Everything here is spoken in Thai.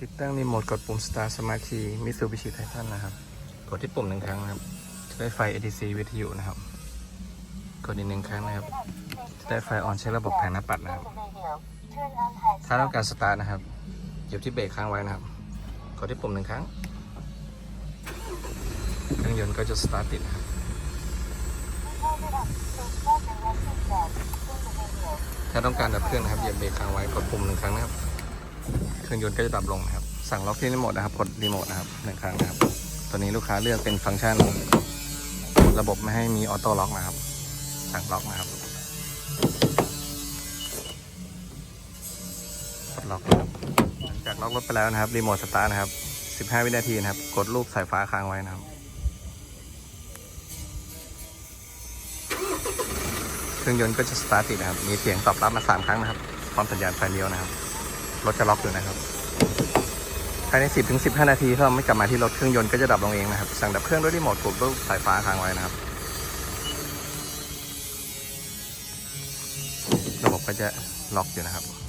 ติดตั้งรีโมทกดปุ่ม Start Smart Key Mitsubishi Titan นะครับ กดที่ปุ่มหนึ่งครั้งนะครับ จะได้ไฟ ADC วิทยุนะครับ กดอีกหนึ่งครั้งนะครับ จะได้ไฟออนใช้ระบบแผงหน้าปัดนะครับ ถ้าต้องการสตาร์ทนะครับเหยียบที่เบรกค้างไว้นะครับ กดที่ปุ่มหนึ่งครั้ง เครื่องยนต์ก็จะสตาร์ทติดนะครับ ถ้าต้องการดับเครื่องนะครับเหยียบเบรกค้างไว้กดปุ่มหนึ่งครั้งนะครับ เครื่องยนต์ก็จะดับลงนะครับ สั่งล็อกที่รีโมทนะครับ กดรีโมทนะครับหนึ่งครั้งนะครับตอนนี้ลูกค้าเลือกเป็นฟังก์ชัน ระบบไม่ให้มีออโต้ล็อกนะครับ สั่งล็อกนะครับกดล็อกนะครับหลังจากล็อกรถไปแล้วนะครับรีโมทสตาร์ทนะครับ 15 วินาทีนะครับ กดรูปสายฟ้าค้างไว้นะครับ เครื่องยนต์ก็จะสตาร์ทติดนะครับ มีเสียงตอบรับมา 3 ครั้งนะครับพร้อมสัญญาณไฟเลี้ยวนะครับ รถจะล็อกอยู่นะครับ ภายใน 10ถึง15 นาทีถ้าเราไม่กลับมาที่รถเครื่องยนต์ก็จะดับลงเองนะครับ สั่งดับเครื่องด้วยรีโมทกดรูปสายฟ้าค้างไว้นะครับ ระบบก็จะล็อกอยู่นะครับ